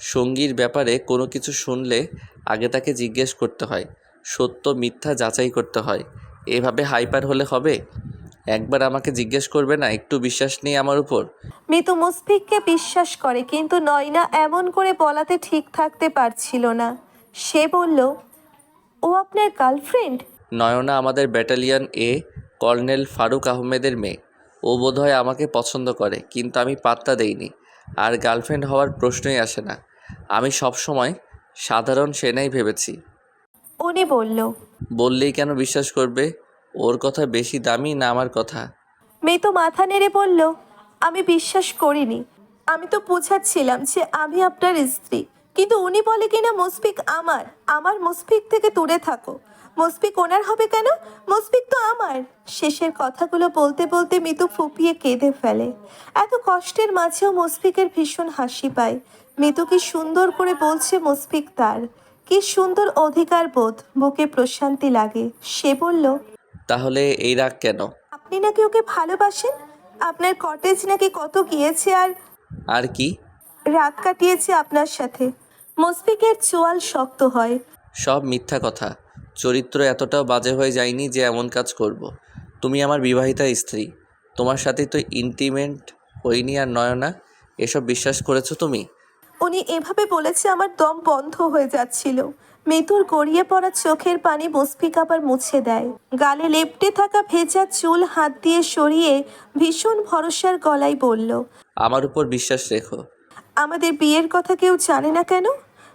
সঙ্গীর ব্যাপারে কোনো কিছু শুনলে আগে তাকে জিজ্ঞেস করতে হয় সত্য মিথ্যা যাচাই করতে হয়। এভাবে হাইপার হলে হবে? একবার আমাকে জিজ্ঞেস করবে না একটু বিশ্বাস নেই আমার উপর? মিতু মুসফিককে বিশ্বাস করে কিন্তু নয়না এমন করে বলাতে ঠিক থাকতে পারছিল না। সে বলল ও আপনার গার্লফ্রেন্ড? নয়না আমাদের ব্যাটালিয়ন এ কর্নেল ফারুক আহমেদের মেয়ে। ও বোধহয় আমাকে পছন্দ করে কিন্তু আমি পাত্তা দেইনি। আর গার্লফ্রেন্ড হওয়ার প্রশ্নই আসে না। আমি সবসময় সাধারণ সেনাই ভেবেছি। উনি বলল বললেই কেন বিশ্বাস করবে? ওর কথা বেশি দামি না আমার কথা? মিতু মাথা নেড়ে বলল আমি বিশ্বাস করিনি। আমি তো বোঝাচ্ছিলাম যে আমি আপনার স্ত্রী। কিন্তু উনি বলে কিনা মুসফিক আমার আমার মুসফিক থেকে দূরে থাকো। মুসফিক ওনার হবে কেন? মুসফিক তো আমার। শেষের কথাগুলো বলতে বলতে মিতু ফুপিয়ে কেঁদে ফেলে। এত কষ্টের মাঝেও মুসফিকের ভীষণ হাসি পায়। মিতু কি সুন্দর করে বলছে মুসফিক তার। কি সুন্দর অধিকার বোধ বুকে প্রশান্তি লাগে। সে বলল তাহলে এই রাগ কেন? আপনি নাকি ওকে ভালোবাসেন? আপনার কটেজ নাকি কত গিয়েছে আর আর কি? রাত কাটিয়েছে আপনার সাথে। মুসফিকের চোয়াল শক্ত হয়। সব মিথ্যা কথা। চরিত্র এতটাও বাজে হয়ে যায়নি যে এমন কাজ করব। তুমি আমার বিবাহিতা স্ত্রী। তোমার সাথে তো ইন্টিমেন্ট হইনি আর নয়না এসব বিশ্বাস করেছ তুমি? উনি এভাবে বলেছে আমার দম বন্ধ হয়ে যাচ্ছিল। মৃতুর গড়িয়ে পড়া চোখের পানি মুসফিক আবার মুছে দেয়। গালে লেপটে থাকা ভেজা চুল হাত দিয়ে সরিয়ে ভীষণ ভরসার গলায় বলল আমার উপর বিশ্বাস রেখো। আমাদের বিয়ের কথা কেউ জানে না কেন?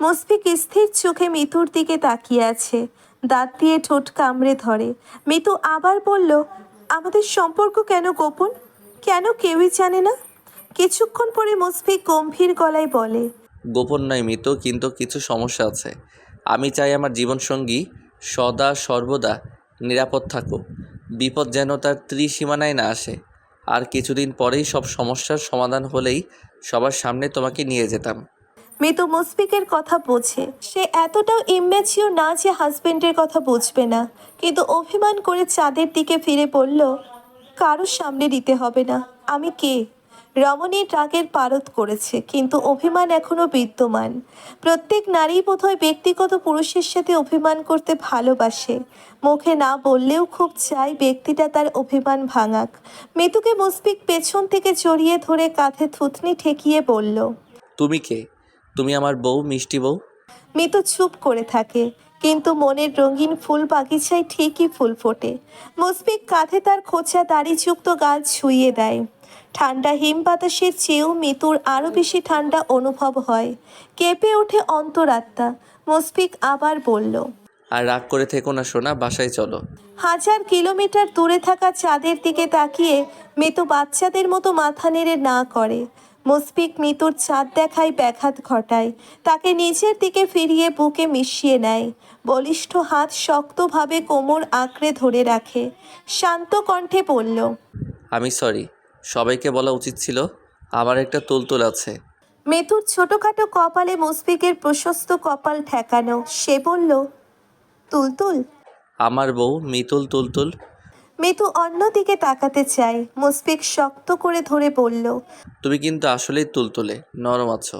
মুসফিক স্থির চোখে মিতুর দিকে তাকিয়ে আছে। দাঁত দিয়ে ঠোঁট কামড়ে ধরে। মিতু আবার বলল আমাদের সম্পর্ক কেন গোপন? কেন কেউই জানে না? কিছুক্ষণ পরে মুসফিক গম্ভীর গলায় বলে গোপন নয় মৃত কিন্তু কিছু সমস্যা আছে। আমি চাই আমার জীবনসঙ্গী সদা সর্বদা নিরাপদ থাকুক। বিপদ যেন তার ত্রিসীমানায় না আসে। আর কিছুদিন পরেই সব সমস্যার সমাধান হলেই সবার সামনে তোমাকে নিয়ে যেতাম। মৃত মুসফিকের কথা বোঝে সে এতটাও ইম্যাচিওর না যে হাজবেন্ডের কথা বুঝবে না। কিন্তু অভিমান করে চাঁদের দিকে ফিরে পড়ল কারোর সামনে দিতে হবে না। আমি কে? রমণীর রাগের পারদ করেছে কিন্তু অভিমান এখনও বিদ্যমান। প্রত্যেক নারী বোধহয় ব্যক্তিগত পুরুষের সাথে অভিমান করতে ভালোবাসে। মুখে না বললেও খুব চাই ব্যক্তিটা তার অভিমান ভাঙাক। মিতুকে মুসফিক পেছন থেকে জড়িয়ে ধরে কাঁধে থুতনি ঠেকিয়ে বলল তুমি কে? তুমি আমার বউ মিষ্টি বউ? মিতু চুপ করে থাকে কিন্তু মনের রঙিন ফুল বাগিচায় ঠিকই ফুল ফোটে। মুসফিক কাঁধে তার খোঁচা দাড়িযুক্ত গাল ছুঁয়ে দেয়। ঠান্ডা হিম বাতাসের চেয়েও মিতুর আরও বেশি ঠান্ডা অনুভব হয়। কেঁপে ওঠে অন্তরাত্মা। মুসফিক আবার বলল আর রাগ করে থেকো না শোনা বাসায় চলো। হাজার কিলোমিটার দূরে থাকা চাঁদের দিকে তাকিয়ে মৃত বাচ্চাদের মতো মাথা নেড়ে না করে। মুসফিক মৃতুর চাঁদ দেখায় ব্যাঘাত ঘটায়। তাকে নিজের দিকে ফিরিয়ে বুকে মিশিয়ে নেয়। বলিষ্ঠ হাত শক্তভাবে কোমর আঁকড়ে ধরে রাখে। শান্ত কণ্ঠে বলল আমি সরি সবাইকে বলা উচিত ছিল আমার একটা তুলতুল আছে। মেতুর ছোটখাটো কপালে মুসফিকের প্রশস্ত কপাল ঠেকানো। সে বলল তুলতুল? আমার বউ মিতুল তুলতুল। মেতু অন্যদিকে তাকাতে চায়। মুসফিক শক্ত করে ধরে বলল তুমি কিন্তু আসলেই তুলতুলে নরম আছো।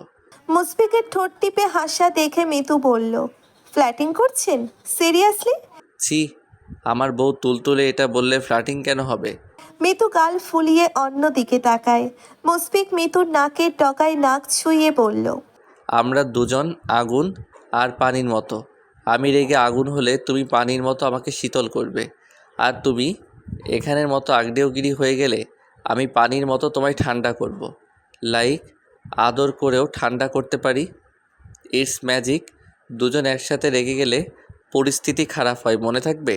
মুসফিকের ঠোঁট টিপে হাসা দেখে মিতু বলল ফ্ল্যাটিং করছেন? সিরিয়াসলি? ছি আমার বউ তুলতুলে এটা বললে ফ্ল্যাটিং কেন হবে? মিতু গাল ফুলিয়ে অন্য দিকে তাকায়। মুসফিক মিতুর নাকের ডগায় নাক ছুঁয়ে বলল, আমরা দুজন, আগুন আর পানির মতো। আমি রেগে আগুন হলে তুমি পানির মতো আমাকে শীতল করবে। আর তুমি এখানের মতো আগডেওগিরি হয়ে গেলে আমি পানির মতো তোমায় ঠান্ডা করব। লাইক, আদর করেও ঠান্ডা করতে পারি। ইটস ম্যাজিক, দুজন একসাথে রেগে গেলে পরিস্থিতি খারাপ হয় মনে থাকবে?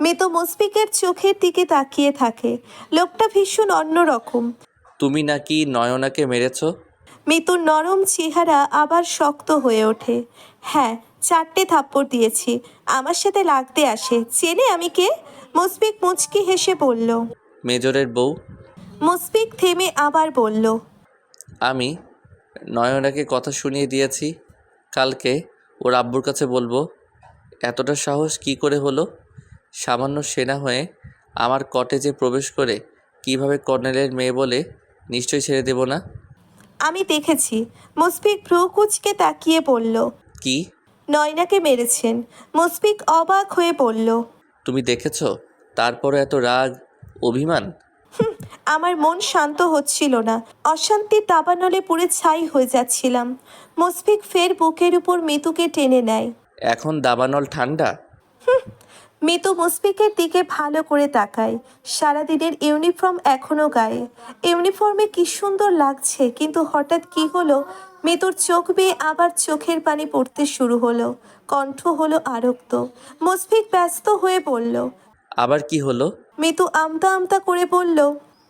মিতু মুসফিকের চোখের দিকে তাকিয়ে থাকে। লোকটা ভীষণ অন্যরকম। তুমি নাকি নয়নাকে মেরেছো? মিতুর নরম চেহারা আবার শক্ত হয়ে ওঠে। হ্যাঁ চারটে থাপ্পড় দিয়েছি। আমার সাথে লাগতে আসে। চেনে আমি কে? মুসফিক মুচকি হেসে বলল। মেজরের বউ? মুসফিক থেমে আবার বলল। আমি নয়নাকে কথা শুনিয়ে দিয়েছি। কালকে ওর আব্বুর কাছে বলব। এতটা সাহস কি করে হলো? সামান্য সেনা হয়ে আমার কটেজে প্রবেশ করে কীভাবে কর্নেলের মেয়ে বলে নিশ্চয়ই ছেড়ে দেব না? আমি দেখেছি মুসফিক ভ্রু কুচকে তাকিয়ে বলল কি? নয়নাকে মেরেছেন মুসফিক অবাক হয়ে বলল তুমি দেখেছ তারপরে এত রাগ অভিমান? আমার মন শান্ত হচ্ছিল না অশান্তির দাবানলে পুড়ে ছাই হয়ে যাচ্ছিলাম। মুসফিক ফের বুকের উপর মিতুকে টেনে নেয়। এখন দাবানল ঠান্ডা? মিতু মুসফিকের দিকে ভালো করে তাকায়। সারাদিনের ইউনিফর্ম এখনও গায়ে। ইউনিফর্মে কি সুন্দর লাগছে কিন্তু হঠাৎ কি হলো? মিতুর চোখ বেয়ে আবার চোখের পানি পড়তে শুরু হলো। কণ্ঠ হলো আরক্ত। মুসফিক ব্যস্ত হয়ে বলল আবার কি হলো? মিতু আমতা আমতা করে বলল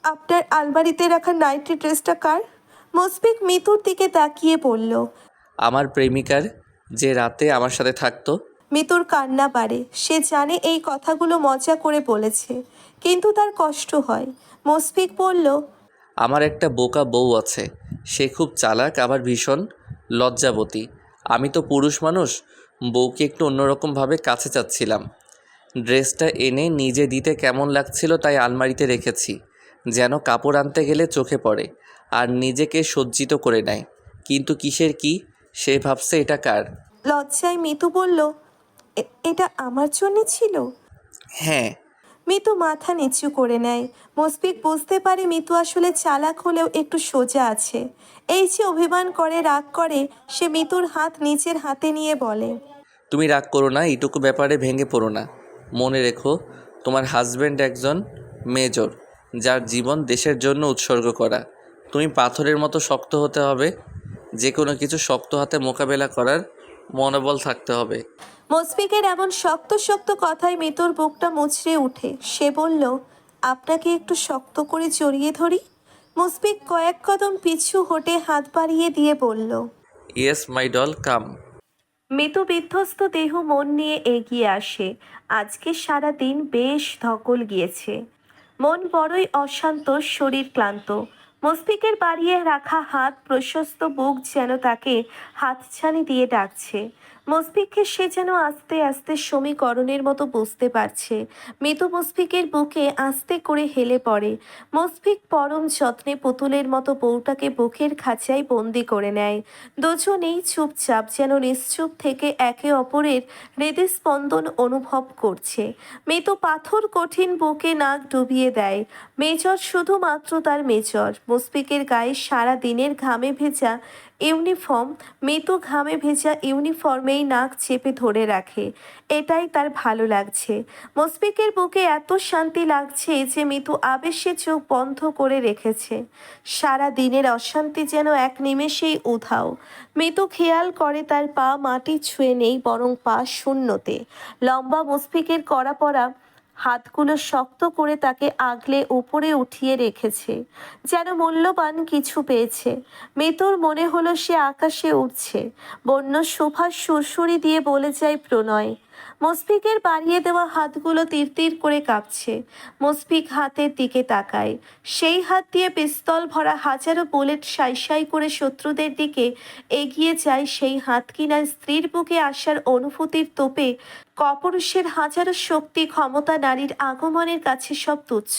আপনার আলমারিতে রাখা নাইটি ড্রেসটা কার? মুসফিক মিতুর দিকে তাকিয়ে বলল আমার প্রেমিকার? যে রাতে আমার সাথে থাকতো। মিতুর কান্না পারে সে জানে এই কথাগুলো মজা করে বলেছে কিন্তু তার কষ্ট হয়। মুসফিক বলল আমার একটা বোকা বউ আছে। সে খুব চালাক আবার ভীষণ লজ্জাবতী। আমি তো পুরুষ মানুষ বউকে একটু অন্যরকমভাবে কাছে চাচ্ছিলাম। ড্রেসটা এনে নিজে দিতে কেমন লাগছিল তাই আলমারিতে রেখেছি। যেন কাপড় আনতে গেলে চোখে পড়ে আর নিজেকে সজ্জিত করে নেয়। কিন্তু কিসের কি? সে ভাবছে এটা কার? লজ্জায় মিতু বলল "এ- এটা আমার জন্য ছিল? হ্যাঁ। মিতু মাথা নিচু করে নেয়। মুসফিক বুঝতে পারে মিতু আসলে চালাক হলেও একটু সোজা আছে। এই যে অভিমান করে রাগ করে সে মিতুর হাত নিচের হাতে নিয়ে বলে তুমি রাগ করো না এইটুকু ব্যাপারে ভেঙে পড়ো না। মনে রেখো তোমার হাজব্যান্ড একজন মেজর যার জীবন দেশের জন্য উৎসর্গ করা। তুমি পাথরের মতো শক্ত হতে হবে যে কোনো কিছু শক্ত হাতে মোকাবেলা করার মনোবল থাকতে হবে। মুসফিকের এমন শক্ত শক্ত কথায় মিতুর বুকটা মুচড়ে উঠে। সে বলল আপনাকে একটু শক্ত করে জড়িয়ে ধরি? মুসফিক কয়েক কদম পিছু হটে হাত বাড়িয়ে দিয়ে বলল yes my doll come Mitu বিধ্বস্ত দেহ মন নিয়ে এগিয়ে আসে। আজকে সারা দিন বেশ ধকল গিয়েছে। মন বড়ই অশান্ত শরীর ক্লান্ত। মুসফিকের বাড়িয়ে রাখা হাত প্রশস্ত বুক যেন তাকে হাতছানি দিয়ে ডাকছে। মুসফিককে সে যেন আস্তে আস্তে সমীকরণের মতো বুঝতে পারছে। মিতু মুসফিকের বুকে আস্তে করে হেলে পড়ে। মুসফিক পরম যত্নে পুতুলের মতো বউটাকে বুকের খাঁচায় বন্দি করে নেয়। দুজনেই চুপচাপ যেন নিশ্চুপ থেকে একে অপরের হৃদস্পন্দন অনুভব করছে। মৃত পাথর কঠিন বুকে নাক ডুবিয়ে দেয়। মেজর শুধুমাত্র তার মেজর। মুসফিকের গায়ে সারা দিনের ঘামে ভেজা ইউনিফর্ম মৃত ঘামে ভেজা ইউনিফর্মেই নাক চেপে ধরে রাখে। এটাই তার ভালো লাগছে। মুসফিকের বুকে এত শান্তি লাগছে যে মিতু আবেশে চোখ বন্ধ করে রেখেছে। সারা দিনের অশান্তি যেন এক নিমেষেই উধাও। মৃদু খেয়াল করে তার পা মাটি ছুঁয়ে নেই বরং পা শূন্যতে। লম্বা মুসফিকের করা পড়া হাতগুলো শক্ত করে তাকে আগলে উপরে উঠিয়ে রেখেছে, যেন মূল্যবান কিছু পেয়েছে। মেতুর মনে হলো সে আকাশে উঠছে বন্য শোভা সুরসুরি দিয়ে বলে যায় প্রণয় মুসফিকের বাড়িয়ে দেওয়া হাতগুলো তীর করে কাঁপছে। মুসফিক হাতের দিকে তাকায়। সেই হাত দিয়ে পিস্তল ভরা হাজারো বুলেট সাই সাই করে শত্রুদের দিকে এগিয়ে যায়, সেই হাত কিনা স্ত্রীর বুকে আসার অনুভূতির তোপে কপরুষের হাজারো শক্তি ক্ষমতা নারীর আগমনের কাছে সব তুচ্ছ।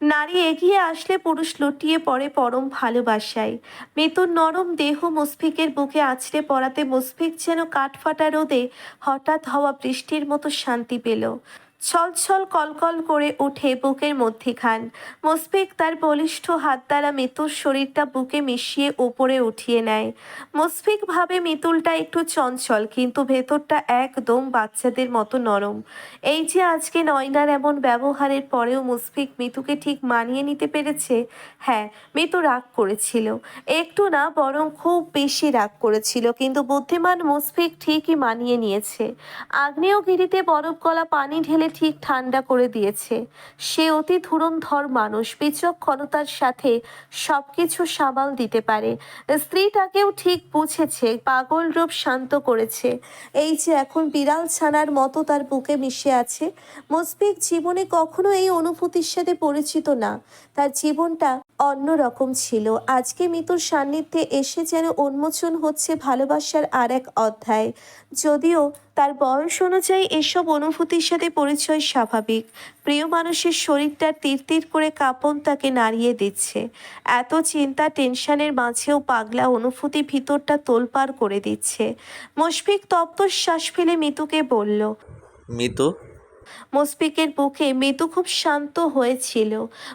নারী এগিয়ে আসলে পুরুষ লুটিয়ে পড়ে পরম ভালোবাসায়। মেতুর নরম দেহ মুসফিকের বুকে আছড়ে পড়াতে মুসফিক যেন কাঠফাটা রোদে হঠাৎ হওয়া বৃষ্টির মতো শান্তি পেল। ছলছল কলকল করে উঠে বুকের মধ্যিখান। মুসফিক তার বলিষ্ঠ হাত দ্বারা মিতুর শরীরটা বুকে মিশিয়ে উপরে উঠিয়ে নেয়। মুসফিক ভাবে মিতুলটা একটু চঞ্চল, কিন্তু ভেতরটা একদম বাচ্চাদের মতো নরম। এই যে আজকে নয়নার এমন ব্যবহারের পরেও মুসফিক মিতুকে ঠিক মানিয়ে নিতে পেরেছে? হ্যাঁ মিতু রাগ করেছিল। একটু না, বরং খুব বেশি রাগ করেছিল, কিন্তু বুদ্ধিমান মুসফিক ঠিকই মানিয়ে নিয়েছে। আগ্নেয়গিরিতে বরফ গলা পানি ঢেলে ঠিক ঠান্ডা করে দিয়েছে। সে অতি ধুরন্ধর মানুষ, বিচক্ষণতার সাথে সবকিছু সামাল দিতে পারে। স্ত্রীটাকেও ঠিক বুঝেছে, পাগল রূপ শান্ত করেছে। এই যে এখন বিড়াল ছানার মতো তার বুকে মিশে আছে মুসফিক জীবনে কখনো এই অনুভূতির সাথে পরিচিত না। তার জীবনটা অন্যরকম ছিল। আজকে মিতুর সান্নিধ্যে এসে যেন উন্মোচন হচ্ছে ভালোবাসার আর এক অধ্যায়। যদিও তার বয়স অনুযায়ী এসব অনুভূতির সাথে পরিচয় স্বাভাবিক। প্রিয় মানুষের শরীরটার তীর তীর করে কাঁপন তাকে নাড়িয়ে দিচ্ছে। এত চিন্তা টেনশনের মাঝেও পাগলা অনুভূতি ভিতরটা তোলপাড় করে দিচ্ছে। মুশফিক তপ্ত শ্বাস ফেলে মিতুকে বলল মিতু? মুসফিকের বুকে মৃদু খুব শান্ত হয়েছিল।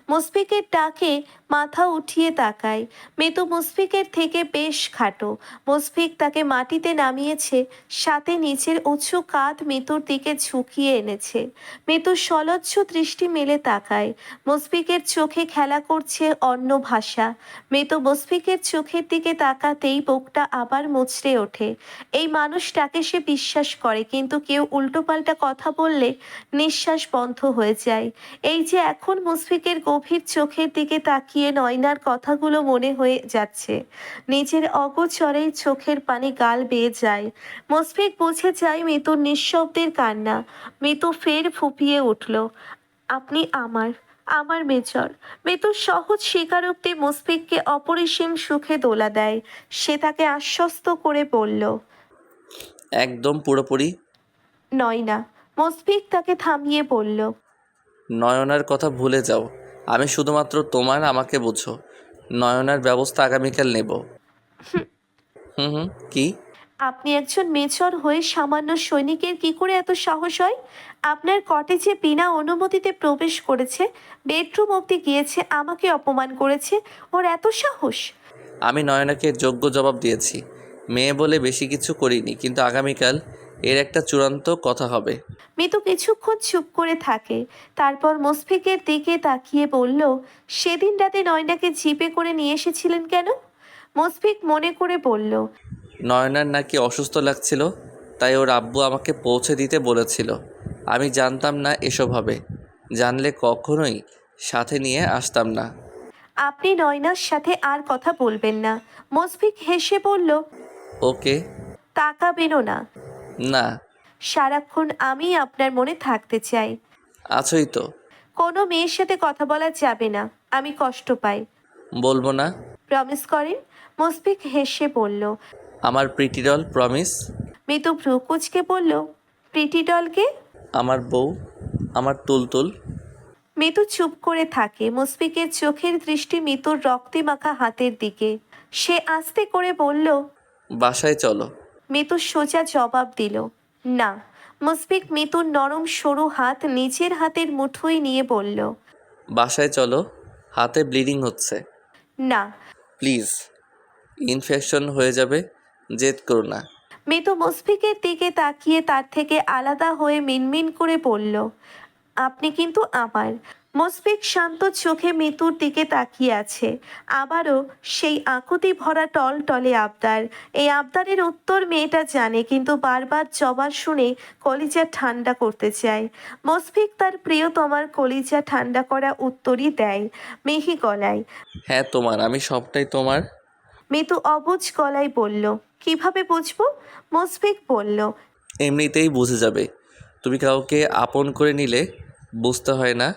মুসফিকের ডাকে মাথা উঠিয়ে তাকায়। মৃদু মুসফিকের থেকে বেশ খাটো। মুসফিক তাকে মাটিতে নামিয়েছে, সাথে নিচের উঁচু কাঁধ মেতুর দিকে ঝুঁকিয়ে এনেছে। মেতু সলজ্জ দৃষ্টি মেলে তাকায়। মুসফিকের চোখে খেলা করছে অন্য ভাষা। মৃদু মুসফিকের চোখের দিকে তাকাতেই বুকটা আবার মুচড়ে ওঠে। এই মানুষটাকে সে বিশ্বাস করে, কিন্তু কেউ উল্টোপাল্টা কথা বললে নিঃশ্বাস বন্ধ হয়ে যায়। এই যে এখন মুসফিকের গভীর চোখের দিকে তাকিয়ে নয়নার কথাগুলো মনে হয়ে যাচ্ছে। নিজের অগোচরেই চোখের পানি গাল বেয়ে যায়। মুসফিক বুঝে যায় মৃতুর নিঃশব্দের কান্না। মৃতু ফের ফুপিয়ে উঠল আপনি আমার আমার মেজর। মৃত্যুর সহজ স্বীকারোক্তি মুসফিককে অপরিসীম সুখে দোলা দেয়। সে তাকে আশ্বস্ত করে বলল একদম পুরোপুরি? নয় না মুসফিক তাকে থামিয়ে বলল নয়নার কথা ভুলে যাও। আমি শুধুমাত্র তোমার আমাকে বুঝো। নয়নার ব্যবস্থা আগামীকাল নেব। হুম হুম কি? আপনি একজন মেজর হয়ে সামান্য সৈনিকের কি করে এত সাহস হয়? আপনার কটেজে বিনা অনুমতিতে প্রবেশ করেছে বেডরুম অবধি গিয়েছে আমাকে অপমান করেছে ওর এত সাহস? আমি নয়নাকে যোগ্য জবাব দিয়েছি। মেয়ে বলে বেশি কিছু করিনি কিন্তু আগামীকাল এর একটা চূড়ান্ত কথা হবে। মিতু কিছুক্ষণ চুপ করে থাকে। তারপর মুসফিকের দিকে তাকিয়ে বলল সেদিন রাতে নয়নাকে জিপে করে নিয়ে এসেছিলেন কেন? মুসফিক মনে করে বলল নয়নার নাকি অসুস্থ লাগছিল তাই ওর আব্বু আমাকে পৌঁছে দিতে বলেছিল। আমি জানতাম না এসব হবে। জানলে কখনোই সাথে নিয়ে আসতাম না। আপনি নয়নার সাথে আর কথা বলবেন না। মুসফিক হেসে বলল ওকে। তাকাবেনও না। না। সারাক্ষণ আমি আপনার মনে থাকতে চাই। আছোই তো। কোনো মেয়ের সাথে কথা বলা যাবে না আমি কষ্ট পাই। বলব না। প্রমিস করেন মুসফিক হেসে বলল আমার প্রিটিডল প্রমিস। মিতু ভ্রুকুচকে বলল প্রিটি ডলকে আমার বউ আমার তুলতুল। মিতু চুপ করে থাকে মুসফিকের চোখের দৃষ্টি মিতুর রক্তে মাখা হাতের দিকে। সে আস্তে করে বলল বাসায় চলো। মিতু সোজা জবাব দিল না। মুসফিক মিতুর নরম সরু হাত নিজের হাতের মুঠোয় নিয়ে বলল বাসায় চলো হাতে ব্লিডিং হচ্ছে। না। প্লিজ ইনফেকশন হয়ে যাবে জেদ করো না। মিতু মুসফিকের দিকে তাকিয়ে তার থেকে আলাদা হয়ে মিনমিন করে বলল আপনি কিন্তু আমার। মুসফিক শান্ত চোখে মিতুর দিকে তাকিয়ে আছে। আবারও সেই আকুতি ভরা টল টলে আবদার। এই আবদারের উত্তর মেয়েটা জানে কিন্তু বারবার জবাব শুনে কলিজা ঠান্ডা করতে চায়। মুসফিক তার প্রিয় তোমার কলিজা ঠান্ডা করা উত্তরই দেয় মিহি গলায়। হ্যাঁ তোমার আমি সবটাই তোমার। মিতু অবুজ গলায় বলল কীভাবে বুঝব? মুসফিক বলল এমনিতেই বুঝে যাবে। তুমি কাউকে আপন করে নিলে বুঝতে হয় না।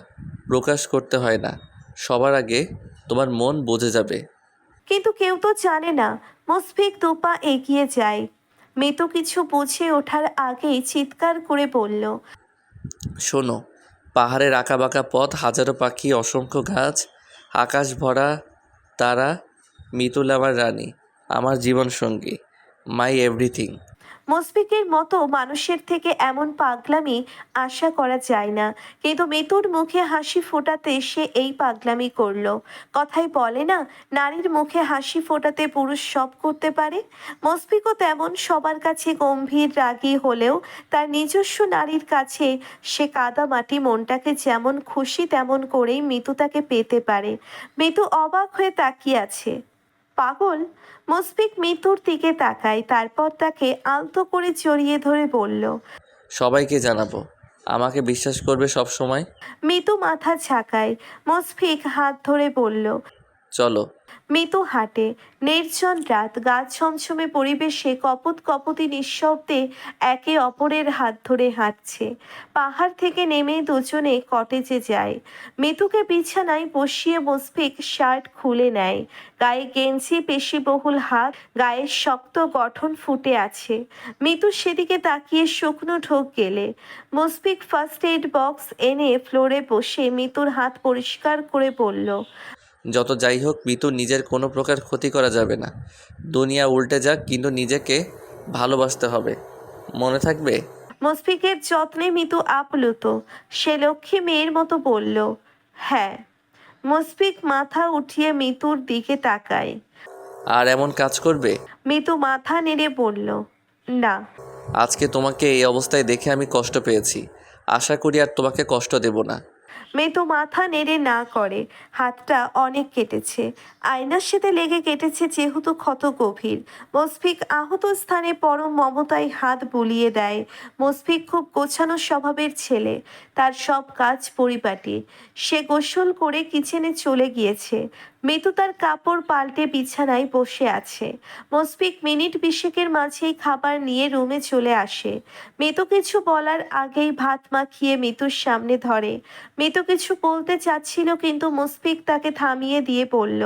প্রকাশ করতে হয় না। সবার আগে তোমার মন বোঝে যাবে। কিন্তু কেউ তো জানে না মুসফিক দুপা এগিয়ে যায়। মিতু কিছু বুঝে ওঠার আগেই চিৎকার করে বলল শোনো পাহাড়ের আঁকাবাঁকা পথ হাজারো পাখি অসংখ্য গাছ আকাশ ভরা তারা মিতুল আমার রানী আমার জীবনসঙ্গী মাই এভরিথিং মুসফিকের মতো মানুষের থেকে এমন পাগলামি আশা করা যায় না। কিন্তু মিতুর মুখে হাসি ফোটাতে সে এই পাগলামি করল। কথাই বলে না, নারীর মুখে হাসি ফোটাতে পুরুষ সব করতে পারে? মুসফিকও তেমন সবার কাছে গম্ভীর রাগী হলেও তার নিজস্ব নারীর কাছে সে কাদামাটি মনটাকে যেমন খুশি তেমন করেই মিতু তাকে পেতে পারে। মিতু অবাক হয়ে তাকিয়ে আছে। পাগল? মুসফিক মৃত্যুর দিকে তাকায় তারপর তাকে আলতো করে জড়িয়ে ধরে বলল সবাইকে জানাব। আমাকে বিশ্বাস করবে সব সময়? মিতু মাথা ছাকায় মুসফিক হাত ধরে বলল চলো মিতু হাটে। নির্জন রাত গাছ ছমছমে পরিবেশে কপত কপতি নিঃশব্দে একে অপরের হাত ধরে হাঁটছে। পাহাড় থেকে নেমে দুজনে কটেজে যায়। মিতুকে বিছানায় বসিয়ে মুসফিক শার্ট খুলে নেয়। গায়ে গেঞ্জি, পেশিবহুল হাত গায়ের শক্ত গঠন ফুটে আছে। মিতু সেদিকে তাকিয়ে শুকনো ঢোক গেলে। মুসফিক ফার্স্ট এইড বক্স এনে ফ্লোরে বসে মিতুর হাত পরিষ্কার করে বলল যত যাই হোক মিতুর নিজের কোনো প্রকার ক্ষতি করা যাবে না। দুনিয়া উল্টে যাক কিন্তু নিজেকে ভালোবাসতে হবে। মনে থাকবে? মুসফিকের যত্নে মিতু আপ্লুত। সে লক্ষ্মী মেয়ের মতো বলল হ্যাঁ। মুসফিক মাথা উঠিয়ে মিতুর দিকে তাকায়। আর এমন কাজ করবে? মিতু মাথা নেড়ে বলল না। আজকে তোমাকে এই অবস্থায় দেখে আমি কষ্ট পেয়েছি। আশা করি আর তোমাকে কষ্ট দেব না। মিতু মাথা নেড়ে না করে। হাতটা অনেক কেটেছে। আয়নার সাথে লেগে কেটেছে যেহেতু ক্ষত গভীর। মুসফিক আহত স্থানে পরম মমতায় হাত বুলিয়ে দেয়। মুসফিক খুব গোছানো স্বভাবের ছেলে। তার সব কাজ পরিপাটি। সে গোসল করে কিচেনে চলে গিয়েছে। মিতু তার কাপড় পাল্টে বিছানায় বসে আছে। মুসফিক মিনিট বিশেকের মাঝেই খাবার নিয়ে রুমে চলে আসে। মিতু কিছু বলার আগেই ভাত মাখিয়ে মিতুর সামনে ধরে। মিতু কিছু বলতে চাচ্ছিল কিন্তু মুসফিক তাকে থামিয়ে দিয়ে বলল